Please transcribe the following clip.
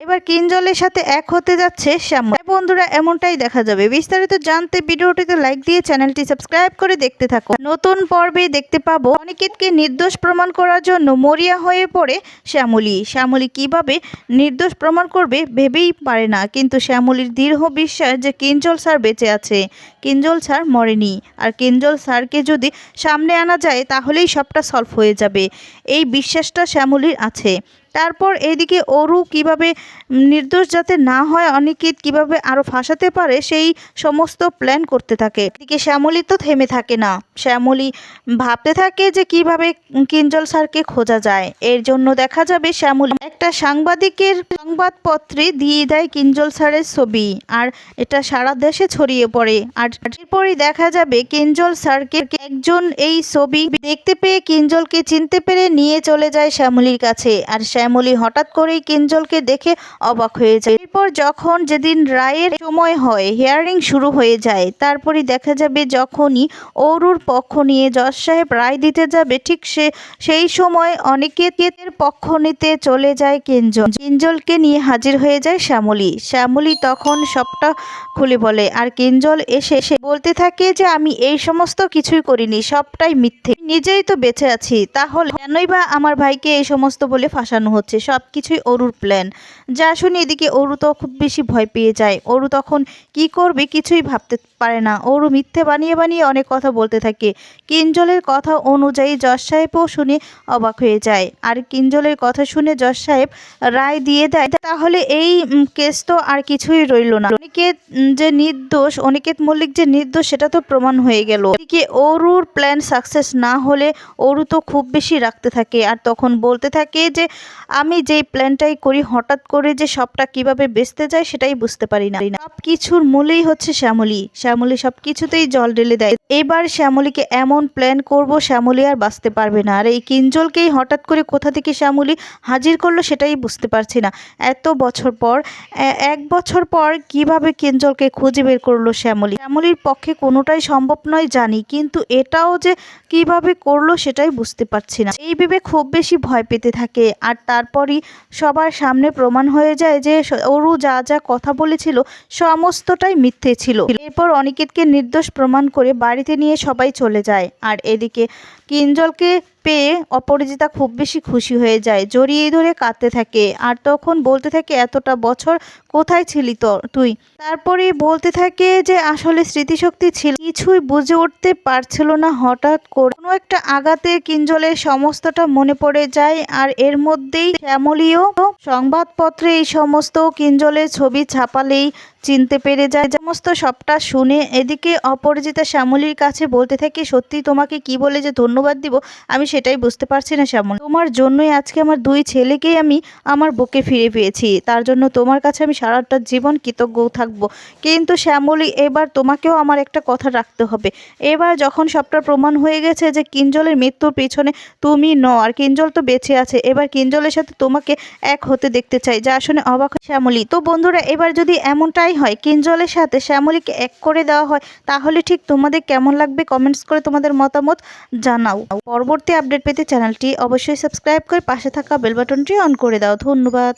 এবার কিঞ্জলের সাথে এক হতে যাচ্ছে শ্যামল। হ্যাঁ বন্ধুরা, এমনটাই দেখা যাবে। বিস্তারিত জানতে ভিডিওটিতে লাইক দিয়ে চ্যানেলটি সাবস্ক্রাইব করে দেখতে থাকো। নতুন পর্বে দেখতে পাবো অনিকেতকে নির্দোষ প্রমাণ করার জন্য মরিয়া হয়ে পড়ে শ্যামলী। শ্যামলী কীভাবে নির্দোষ প্রমাণ করবে ভেবেই পারে না, কিন্তু শ্যামলীর দৃঢ় বিশ্বাস যে কিঞ্জল স্যার বেঁচে আছে। কিঞ্জল স্যার মরেনি। আর কিঞ্জল স্যারকে যদি সামনে আনা যায়, তাহলেই সবটা সলভ হয়ে যাবে। এই বিশ্বাসটা শ্যামলীর আছে। তারপর এদিকে অরু কীভাবে নির্দোষ যাতে না হয়, অনিকিত কীভাবে আরও ফাঁসাতে পারে, সেই সমস্ত প্ল্যান করতে থাকে। এদিকে শ্যামলী তো থেমে থাকে না। শ্যামলী ভাবতে থাকে যে কীভাবে কিঞ্জল স্যারকে খোঁজা যায়। এর জন্য দেখা যাবে শ্যামলী একটা সাংবাদিকের সংবাদপত্রে দিয়ে দেয় কিঞ্জল স্যারের ছবি, আর এটা সারা দেশে ছড়িয়ে পড়ে। আর এরপরই দেখা যাবে কিঞ্জল স্যারকে একজন এই ছবি দেখতে পেয়ে কিঞ্জলকে চিনতে পেরে নিয়ে চলে যায় শ্যামলীর কাছে। আর শ্যামলী হঠাৎ করেই কিঞ্জলকে দেখে অবাক হয়ে যায়। এরপর যখন যেদিন রায়ের সময় হয় হিয়ারিং শুরু হয়ে যায় তারপরে দেখা যাবে যখনই অরুর পক্ষ নিয়ে জজ সাহেব রায় দিতে যাবে, ঠিক সে, সেই সময় অনিকেতের পক্ষ নিতে চলে যায় কিঞ্জল। কিঞ্জলকে নিয়ে হাজির হয়ে যায় শ্যামলী। শ্যামলী তখন সবটা খুলে বলে, আর কিঞ্জল এসে এসে বলতে থাকে যে, আমি এই সমস্ত কিছুই করিনি, সবটাই মিথ্যে। নিজেই তো বেঁচে আছি, তাহলে কেনই বা আমার ভাইকে এই সমস্ত বলে ফাঁসানো হচ্ছে সব কিছুই অরুর প্ল্যান যা শুনে এদিকে অরু তো খুব বেশি ভয় পেয়ে যায়। অরু তখন কি করবে কিছুই ভাবতে পারে না। অরু মিথ্যে বানিয়ে বানিয়ে অনেক কথা বলতে থাকে। কিঞ্জলের কথা অনুযায়ী জজ সাহেবও শুনে অবাক হয়ে যায়। আর কিঞ্জলের কথা শুনে জজ সাহেব রায় দিয়ে দেয়, তাহলে এই কেস তো আর কিছুই রইল না। অনিকেত যে নির্দোষ, অনিকেত মল্লিক যে নির্দোষ, সেটা তো প্রমাণ হয়ে গেল। এদিকে অরুর প্ল্যান সাকসেস না হলে অরু তো খুব বেশি রাখতে থাকে। আর তখন বলতে থাকে যে আমি যেই প্ল্যানটাই করি, হঠাৎ করে যে সবটা কীভাবে বেচতে যায় সেটাই বুঝতে পারি না। সব কিছুর মূলেই হচ্ছে শ্যামলী। শ্যামলী সব কিছুতেই জল ঢেলে দেয়। এবার শ্যামলীকে এমন প্ল্যান করব, শ্যামলী আর বাঁচতে পারবে না। আর এই কিঞ্জলকেই হঠাৎ করে কোথা থেকে শ্যামলী হাজির করল সেটাই বুঝতে পারছি না। এত বছর পর এক বছর পর কীভাবে কিঞ্জলকে খুঁজে বের করল শ্যামলী? শ্যামলীর পক্ষে কোনোটাই সম্ভব নয় জানি, কিন্তু এটাও যে কীভাবে করল সেটাই বুঝতে পারছি না। এই ভেবে খুব বেশি ভয় পেতে থাকে। আর তারপরই সবার সামনে প্রমাণ হয়ে যায় যে অরু যা যা কথা বলেছিল সমস্তটাই মিথ্যে ছিল। এরপর অনিকেতকে নির্দোষ প্রমাণ করে বাড়িতে নিয়ে সবাই চলে যায়। আর এদিকে কিঞ্জলকে পেয়ে অপরাজিতা খুব বেশি খুশি হয়ে যায়, জড়িয়ে ধরে কাঁদতে থাকে। আর তখন বলতে থাকে, এতটা বছর কোথায় ছিলি তো তুই? তারপরে বলতে থাকে যে, আসলে স্মৃতিশক্তি ছিল, কিছুই বুঝে উঠতে পারছিল না হঠাৎ করে। কোনো একটা আঘাতে কিঞ্জলের সমস্তটা মনে পড়ে যায়, আর এর মধ্যেই শ্যামলীয় সংবাদপত্রে এই সমস্ত কিঞ্জলের ছবি ছাপালেই চিনতে পেরে যায়। সমস্ত সবটা শুনে এদিকে অপরাজিতা শ্যামলীর কাছে বলতে থাকে, সত্যি তোমাকে কি বলে যে ধন্যবাদ দিব? আমি সেটাই বুঝতে পারছি না শ্যামল। তোমার জন্যই আজকে আমার দুই ছেলেকেই আমি আমার বুকে ফিরে পেয়েছি। তার জন্য তোমার কাছে আমি সারাটা জীবন কৃতজ্ঞ থাকব। কিন্তু শ্যামলী, এবার তোমাকেও আমার একটা কথা রাখতে হবে। এবার যখন সবটা প্রমাণ হয়ে গেছে যে কিঞ্জলের মৃত্যুর পিছনে তুমি ন আর কিঞ্জল তো বেঁচে আছে, এবার কিঞ্জলের সাথে তোমাকে এক হতে দেখতে চাই। যা শুনে অবাক শ্যামলী। তো বন্ধুরা, এবার যদি এমনটাই হয় কিঞ্জলের সাথে শ্যামলীকে এক করে দেওয়া হয়, তাহলে ঠিক তোমাদের কেমন লাগবে কমেন্টস করে তোমাদের মতামত জানাও। পরবর্তী আপডেট পেতে চ্যানেলটি অবশ্যই সাবস্ক্রাইব করে পাশে থাকা বেল বাটনটি অন করে দাও। ধন্যবাদ।